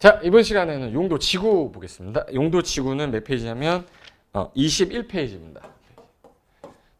자, 이번 시간에는 용도 지구 보겠습니다. 용도 지구는 몇 페이지냐면 어, 21페이지입니다.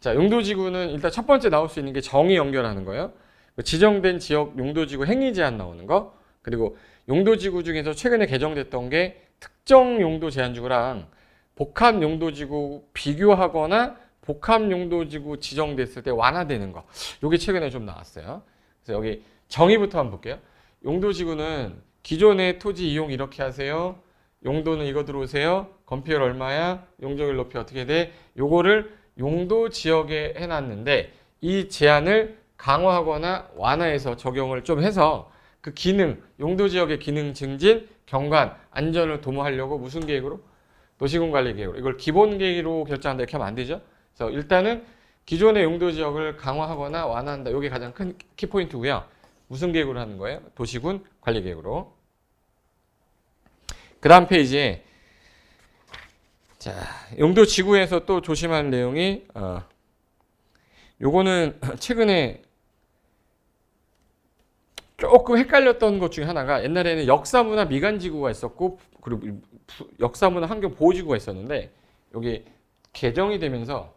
자, 용도 지구는 일단 첫 번째 나올 수 있는 게 정의 연결하는 거예요. 그 지정된 지역 용도 지구 행위 제한 나오는 거. 그리고 용도 지구 중에서 최근에 개정됐던 게 특정 용도 제한 지구랑 복합 용도 지구 비교하거나 복합 용도 지구 지정됐을 때 완화되는 거. 요게 최근에 좀 나왔어요. 그래서 여기 정의부터 한번 볼게요. 용도 지구는 기존의 토지 이용 이렇게 하세요. 용도는 이거 들어오세요. 건폐율 얼마야? 용적률 높이 어떻게 돼? 요거를 용도 지역에 해놨는데 이 제한을 강화하거나 완화해서 적용을 좀 해서 그 기능, 용도 지역의 기능 증진, 경관, 안전을 도모하려고 무슨 계획으로? 도시군 관리 계획으로. 이걸 기본 계획으로 결정한다 이렇게 하면 안 되죠. 그래서 일단은 기존의 용도 지역을 강화하거나 완화한다. 이게 가장 큰 키포인트고요. 무슨 계획으로 하는 거예요? 도시군 관리 계획으로. 그 다음 페이지에 자 용도 지구에서 또 조심할 내용이 어, 요거는 최근에 조금 헷갈렸던 것 중에 하나가 옛날에는 역사문화 미관지구가 있었고 그리고 부- 역사문화 환경 보호지구가 있었는데 여기 개정이 되면서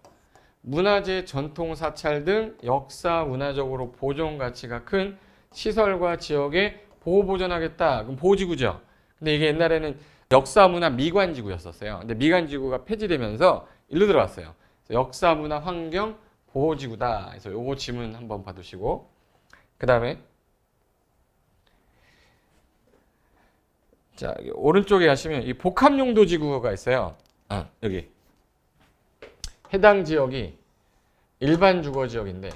문화재 전통 사찰 등 역사 문화적으로 보존 가치가 큰 시설과 지역에 보호 보존하겠다. 그럼 보호지구죠. 근데 이게 옛날에는 역사문화 미관지구였었어요. 근데 미관지구가 폐지되면서 일로 들어왔어요. 역사문화 환경 보호지구다. 그래서 요거 지문 한번 봐두시고 그 다음에 자 오른쪽에 가시면 이 복합용도 지구가 있어요. 아 여기 해당 지역이 일반 주거 지역인데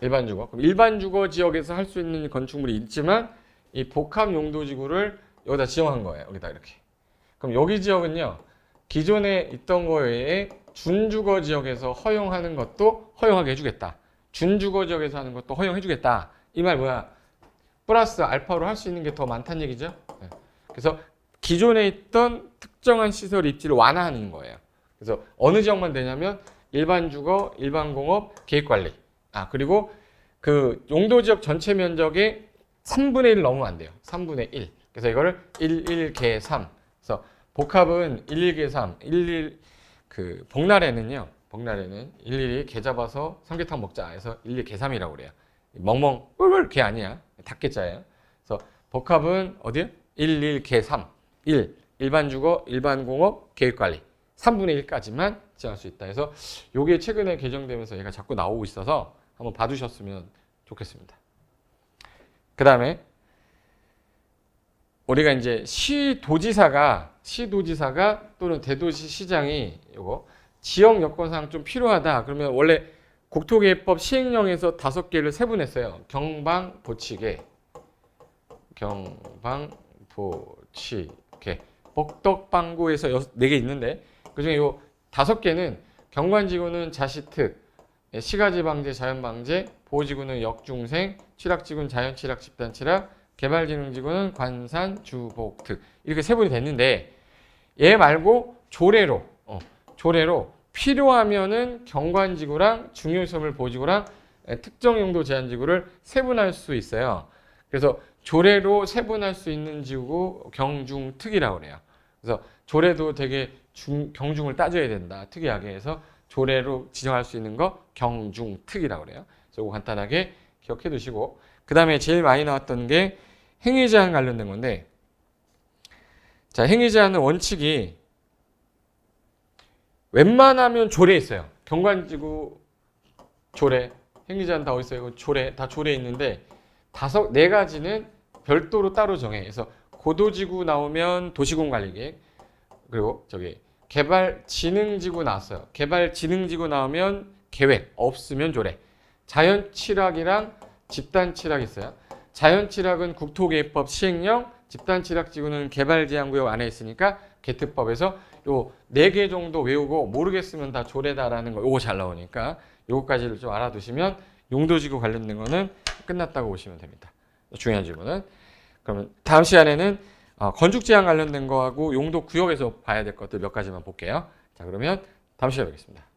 일반 주거 그럼 일반 주거 지역에서 할 수 있는 건축물이 있지만 이 복합 용도 지구를 여기다 지정한 거예요. 여기다 이렇게. 그럼 여기 지역은요. 기존에 있던 거 외에 준주거 지역에서 허용하는 것도 허용하게 해주겠다. 준주거 지역에서 하는 것도 허용해주겠다. 이 말 뭐야? 플러스 알파로 할 수 있는 게 더 많다는 얘기죠. 네. 그래서 기존에 있던 특정한 시설 입지를 완화하는 거예요. 그래서 어느 지역만 되냐면 일반 주거, 일반 공업, 계획 관리. 아 그리고 그 용도 지역 전체 면적의 3분의 1 넘으면 안 돼요. 3분의 1. 그래서 이거를 1, 1, 개 3. 그래서 복합은 1, 1, 개 3. 1, 1, 그 복날에는요. 복날에는 1, 1이 개 잡아서 삼계탕 먹자 해서 1, 1, 개 3이라고 그래요. 멍멍 꿀꿀 개 아니야. 닭개자예요. 그래서 복합은 어디요? 1, 1, 개 3. 1. 일반 주거, 일반 공업, 계획 관리. 3분의 1까지만 지정할 수 있다. 해서 요게 최근에 개정되면서 얘가 자꾸 나오고 있어서 한번 봐두셨으면 좋겠습니다. 그 다음에 우리가 이제 시도지사가 시도지사가 또는 대도시 시장이 요거 지역 여건상 좀 필요하다. 그러면 원래 국토계획법 시행령에서 다섯 개를 세분했어요. 경방 보치계, 경방 보치계, 복덕방구에서 여섯- 네개 있는데 그중에 요 다섯 개는 경관지구는 자시특, 예, 시가지 방제, 자연 방제, 보호지구는 역중생, 취락지구는 자연 취락, 집단 취락, 개발진흥지구는 관산, 주복 특 이렇게 세분이 됐는데 얘 말고 조례로 어, 조례로 필요하면은 경관지구랑 중요시설물 보호지구랑 예, 특정 용도 제한 지구를 세분할 수 있어요. 그래서 조례로 세분할 수 있는 지구 경중특이라고 그래요. 그래서 조례도 되게 중, 경중을 따져야 된다. 특이하게 해서 조례로 지정할 수 있는 거 경중특이라고 그래요. 그래서 이거 간단하게 기억해 두시고 그 다음에 제일 많이 나왔던 게 행위 제한 관련된 건데 자 행위 제한은 원칙이 웬만하면 조례 있어요. 경관지구 조례 행위 제한 다 어디 있어요? 조례 다 조례 있는데 다섯 네 가지는 별도로 따로 정해. 그래서 고도지구 나오면 도시군 관리계획 그리고 저기 개발진흥지구 나왔어요. 개발진흥지구 나오면 계획 없으면 조례. 자연취락이랑 집단취락 있어요. 자연취락은 국토계획법 시행령, 집단취락지구는 개발제한구역 안에 있으니까 개특법에서 요 네 개 정도 외우고 모르겠으면 다 조례다라는 거 요거 잘 나오니까 요거까지를 좀 알아두시면 용도지구 관련된 거는 끝났다고 보시면 됩니다. 중요한 질문은 그러면 다음 시간에는 어, 건축 제한 관련된 거하고 용도 구역에서 봐야 될 것들 몇 가지만 볼게요. 자 그러면 다음 시간에 뵙겠습니다.